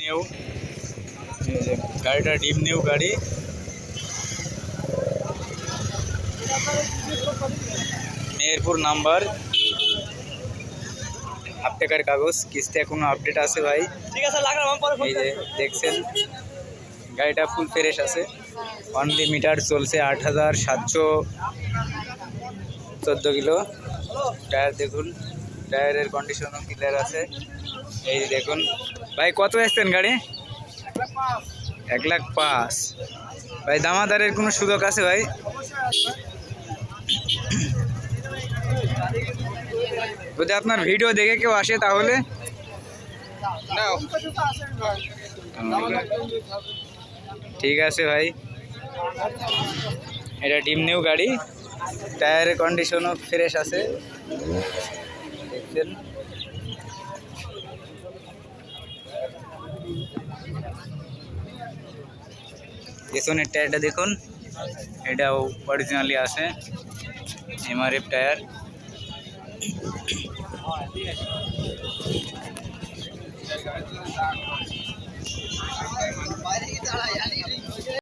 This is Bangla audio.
নিউ গাড়িটা ডিপ নিউ গাড়ি। মেহেরপুর নাম্বার। হাফ টাকার কাগজ কিস্তি এখনও আপডেট আছে ভাই। ঠিক আছে এই যে দেখছেন গাড়িটা ফুল ফ্রেশ আছে। অনলি মিটার চলছে আট হাজার সাতশো চোদ্দ কিলো। টায়ার দেখুন। টায়ারের কন্ডিশনও ক্লিয়ার আছে। এই দেখুন ভাই কত এসছেন গাড়ি? এক লাখ পাঁচ। ভাই দামাদারের কোনো সুযোগ আছে ভাই? যদি আপনার ভিডিও দেখে কেউ আসে তাহলে? ঠিক আছে ভাই। এটা ডিম নিউ গাড়ি। টায়ারের কন্ডিশনও ফ্রেশ আছে। দেখছেন পেছনের টায়ারটা দেখুন এটাও অরিজিনালি আছে এমআরএফ টায়ার